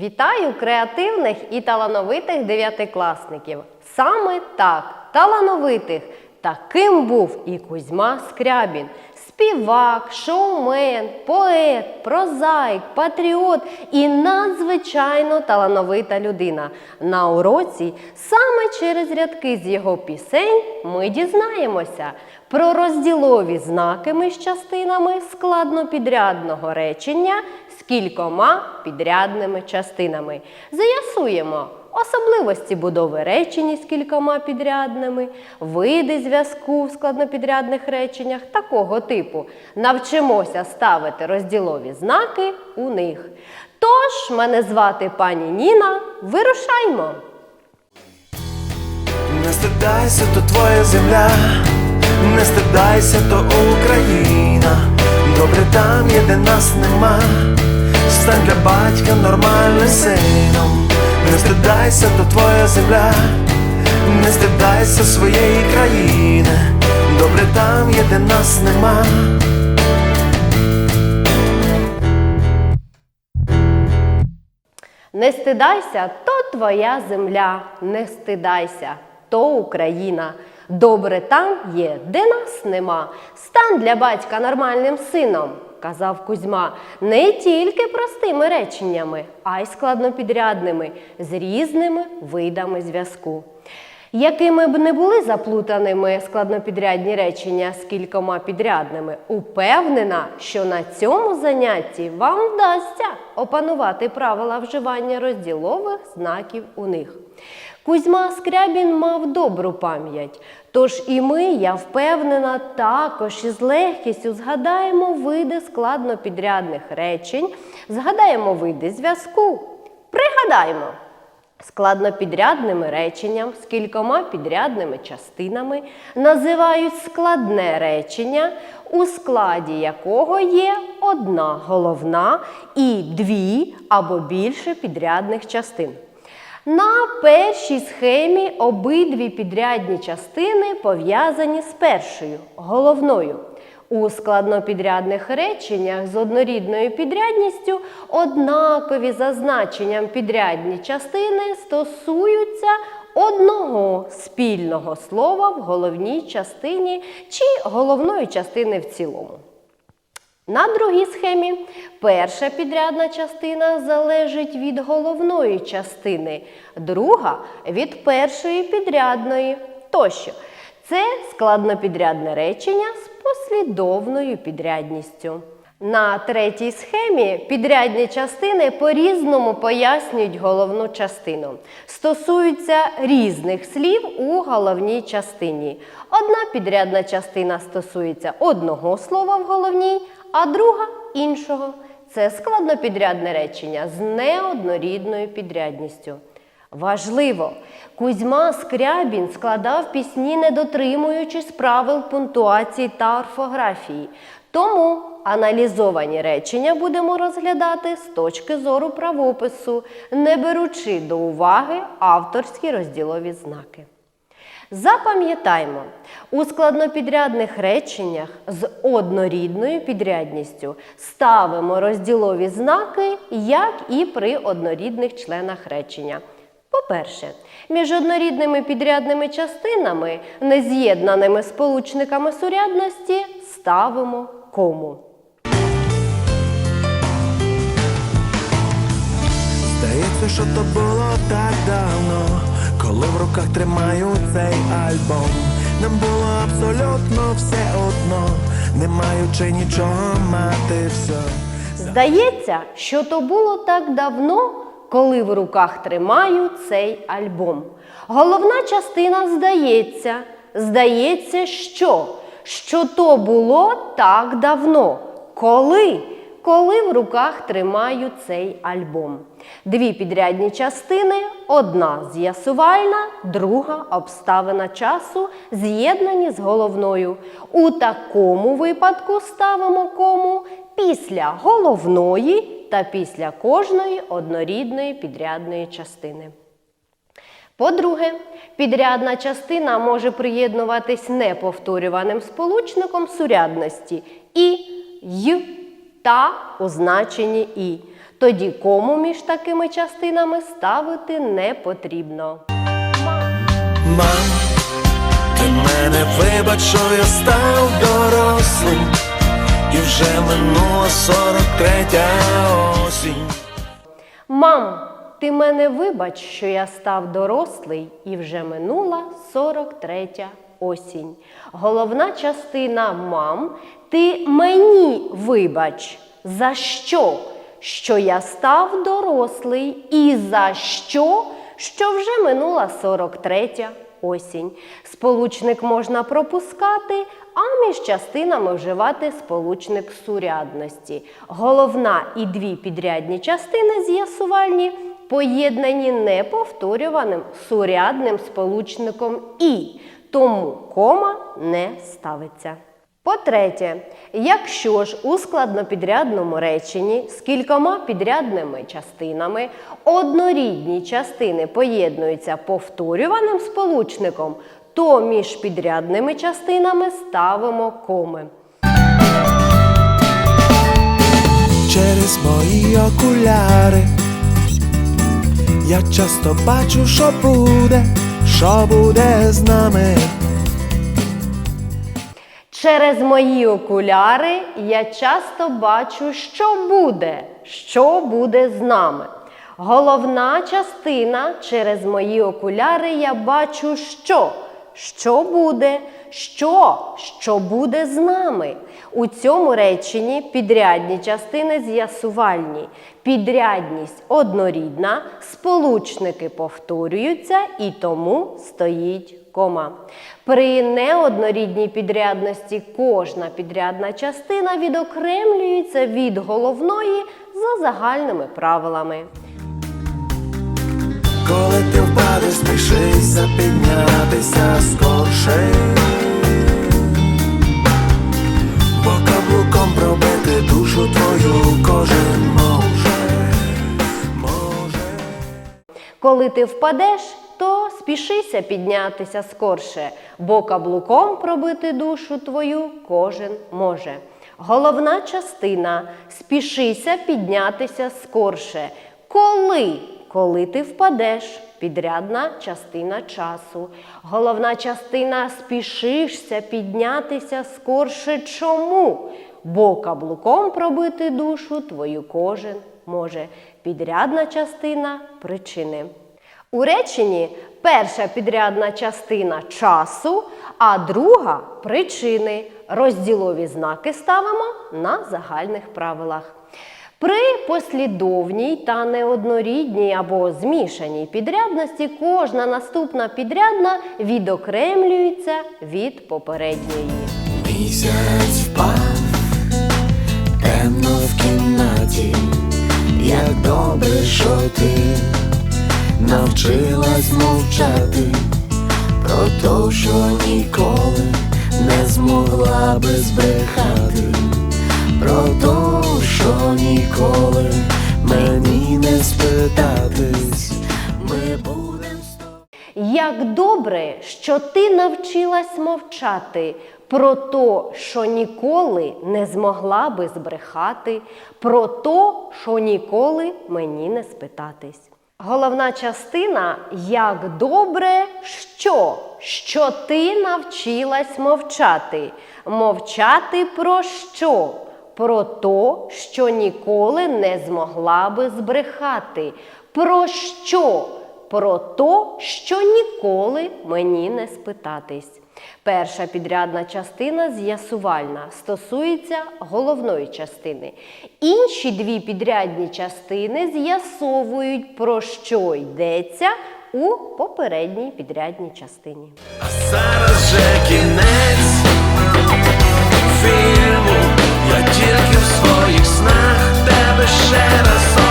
Вітаю креативних і талановитих дев'ятикласників. Саме так, талановитих. Таким був і Кузьма Скрябін. Співак, шоумен, поет, прозаїк, патріот і надзвичайно талановита людина. На уроці саме через рядки з його пісень ми дізнаємося про розділові знаки між частинами складнопідрядного речення з кількома підрядними частинами. З'ясуємо особливості будови речень з кількома підрядними, види зв'язку в складнопідрядних реченнях такого типу. Навчимося ставити розділові знаки у них. Тож, мене звати пані Ніна. Вирушаймо! Не стидайся, то твоя земля, не стидайся, то Україна. Добре там є, де нас нема. Стань для батька нормальним сином. Не стидайся, то твоя земля, не стидайся своєї країни. Добре там є, де нас нема. Не стидайся, то твоя земля, не стидайся, то Україна. Добре там є, де нас нема. Стань для батька нормальним сином, казав Кузьма, не тільки простими реченнями, а й складнопідрядними, з різними видами зв'язку. Якими б не були заплутаними складнопідрядні речення з кількома підрядними, упевнена, що на цьому занятті вам вдасться опанувати правила вживання розділових знаків у них. Кузьма Скрябін мав добру пам'ять, тож і ми, я впевнена, також із легкістю згадаємо види складнопідрядних речень, згадаємо види зв'язку. Пригадаємо! Складнопідрядними реченням з кількома підрядними частинами називають складне речення, у складі якого є одна головна і дві або більше підрядних частин. На першій схемі обидві підрядні частини пов'язані з першою головною. У складнопідрядних реченнях з однорідною підрядністю однакові за значенням підрядні частини стосуються одного спільного слова в головній частині чи головної частини в цілому. На другій схемі перша підрядна частина залежить від головної частини, друга від першої підрядної тощо. Це складнопідрядне речення з послідовною підрядністю. На третій схемі підрядні частини по-різному пояснюють головну частину. Стосуються різних слів у головній частині. Одна підрядна частина стосується одного слова в головній, а друга іншого. Це складнопідрядне речення з неоднорідною підрядністю. Важливо, Кузьма Скрябін складав пісні, не дотримуючись правил пунктуації та орфографії. Тому аналізовані речення будемо розглядати з точки зору правопису, не беручи до уваги авторські розділові знаки. Запам'ятаймо, у складнопідрядних реченнях з однорідною підрядністю ставимо розділові знаки, як і при однорідних членах речення. По-перше, між однорідними підрядними частинами, нез'єднаними сполучниками сурядності, ставимо кому. Здається, що то було так давно, коли в руках тримаю цей альбом. Нам було абсолютно все одно, не маючи нічого мати все. Здається, що то було так давно, коли в руках тримаю цей альбом. Головна частина здається. Здається, що? Що то було так давно. Коли? Коли в руках тримаю цей альбом. Дві підрядні частини, одна з'ясувальна, друга обставина часу, з'єднані з головною. У такому випадку ставимо кому після головної та після кожної однорідної підрядної частини. По-друге, підрядна частина може приєднуватись неповторюваним сполучником сурядності і й та у значенні і. Тоді кому між такими частинами ставити не потрібно. Мам, ти мене вибач, що я став дорослим, і вже минула сорок третя осінь. Мам, ти мене вибач, що я став дорослий і вже минула 43 осінь. Головна частина мам, ти мені вибач. За що? Що я став дорослий і за що? Що вже минула 43 осінь. Сполучник можна пропускати, а між частинами вживати сполучник сурядності. Головна і дві підрядні частини з'ясувальні поєднані неповторюваним сурядним сполучником і, тому кома не ставиться. По-третє, якщо ж у складнопідрядному реченні з кількома підрядними частинами однорідні частини поєднуються повторюваним сполучником, то між підрядними частинами ставимо коми. Через мої окуляри я часто бачу, що буде, що буде з нами. Через мої окуляри я часто бачу, що буде, що буде з нами. Головна частина через мої окуляри я бачу, що, що буде, що, що буде з нами. У цьому реченні підрядні частини з'ясувальні. Підрядність однорідна, сполучники повторюються і тому стоїть кома. При неоднорідній підрядності кожна підрядна частина відокремлюється від головної за загальними правилами. Коли ти впадеш, спішися піднятися скорше. Пробити душу твою кожен може, може. Коли ти впадеш, то спішися піднятися скорше, бо каблуком пробити душу твою кожен може. Головна частина спішися піднятися скорше. Коли? Коли ти впадеш, підрядна частина часу. Головна частина спішишся піднятися скорше. Чому? Бо каблуком пробити душу твою кожен може. Підрядна частина причини. У реченні перша підрядна частина часу, а друга причини. Розділові знаки ставимо на загальних правилах. При послідовній та неоднорідній або змішаній підрядності кожна наступна підрядна відокремлюється від попередньої. Місяць впав темно в кімнаті, як добре, що ти навчилась мовчати. Про те, що ніколи не змогла би збрехати, про те, що ніколи мені не спитатись, ми будем. Як добре, що ти навчилась мовчати про то, що ніколи не змогла би збрехати, про то, що ніколи мені не спитатись. Головна частина як добре, що? Що ти навчилась мовчати. Мовчати про що? Про то, що ніколи не змогла би збрехати. Про що? Про то, що ніколи мені не спитатись. Перша підрядна частина з'ясувальна, стосується головної частини. Інші дві підрядні частини з'ясовують, про що йдеться у попередній підрядній частині. А зараз же кінець фільму. Тільки в своїх снах. Тебе ще раз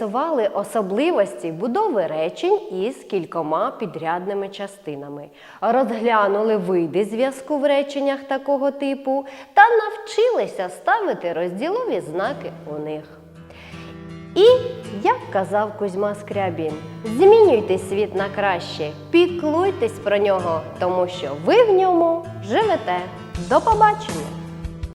з'ясували особливості будови речень із кількома підрядними частинами, розглянули види зв'язку в реченнях такого типу та навчилися ставити розділові знаки у них. І, як казав Кузьма Скрябін, змінюйте світ на краще, піклуйтесь про нього, тому що ви в ньому живете. До побачення!